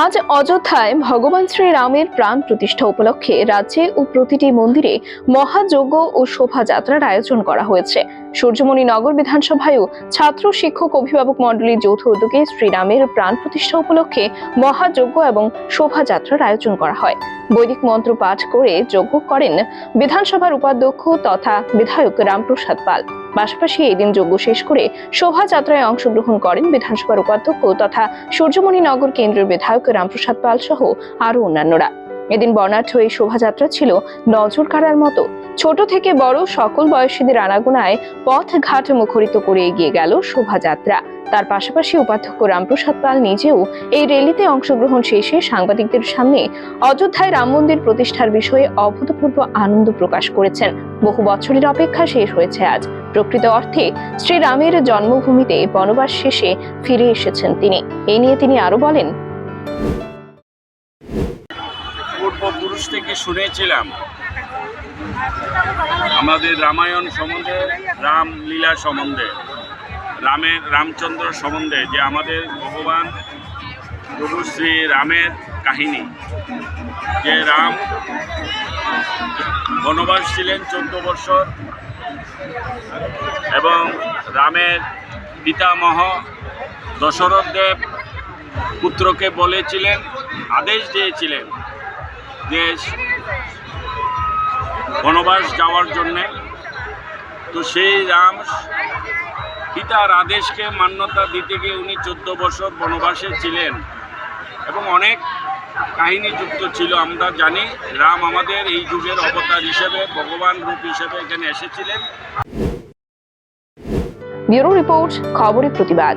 আজ অযোধ্যায় ভগবান শ্রীরামের প্রাণ প্রতিষ্ঠা উপলক্ষে রাজ্যে ও প্রতিটি মন্দিরে মহাযজ্ঞ ও শোভাযাত্রার আয়োজন করা হয়েছে। সূর্যমণি নগর বিধানসভায়ও ছাত্র শিক্ষক অভিভাবক মণ্ডলীর যৌথ উদ্যোগে শ্রীরামের প্রাণ প্রতিষ্ঠা উপলক্ষে মহাযজ্ঞ এবং শোভাযাত্রার আয়োজন করা হয়। বৈদিক মন্ত্র পাঠ করে যজ্ঞ করেন বিধানসভার উপাধ্যক্ষ তথা বিধায়ক রামপ্রসাদ পাল। পাশাপাশি এই দিন যজ্ঞ শেষ করে শোভাযাত্রায় অংশগ্রহণ করেন বিধানসভার উপাধ্যক্ষ তথা সূর্যমণি নগর কেন্দ্রের বিধায়ক রামপ্রসাদ পাল সহ আরও অন্যান্যরা। এদিন বর্ণাঢ্য এই শোভাযাত্রা ছিল নজর কাড়ার মতো। ছোট থেকে বড় সকল বয়সীদের আনাগোনায় পথ ঘাট মুখরিত করে এগিয়ে গেল শোভাযাত্রা। তার পাশাপাশি উপাধ্যক্ষ রামপ্রসাদ পাল নিজেও এই র্যালিতে অংশগ্রহণ শেষে সাংবাদিকদের সামনে অযোধ্যায় রাম মন্দির প্রতিষ্ঠার বিষয়ে অভূতপূর্ব আনন্দ প্রকাশ করেছেন। বহু বছরের অপেক্ষা শেষ হয়েছে আজ। প্রকৃত অর্থে শ্রীরামের জন্মভূমিতে বনবাস শেষে ফিরে এসেছেন তিনি। এই নিয়ে তিনি আরও বলেন, পূর্বপুরুষ থেকে শুনেছিলাম, আমাদের রামায়ণ সম্বন্ধে রামলীলা সম্বন্ধে রামের রামচন্দ্র সম্বন্ধে যে আমাদের ভগবান প্রভু শ্রী রামের কাহিনী, যে রাম বনবাস ছিলেন চোদ্দ বছর এবং রামের পিতামহ দশরথ দেব পুত্রকে বলেছিলেন, আদেশ দিয়েছিলেন যে বনবাস যাওয়ার জন্যে। তো সেই রাম পিতার আদেশকে মান্যতা দিতে গিয়ে উনি চোদ্দ বছর বনবাসে ছিলেন এবং অনেক কাহিনী যুক্ত ছিল, আমরা জানি। রাম আমাদের এই যুগের অবতার হিসেবে, ভগবান রূপ হিসেবে এখানে এসেছিলেন। ব্যুরো রিপোর্ট, খবরের প্রতিবাদ।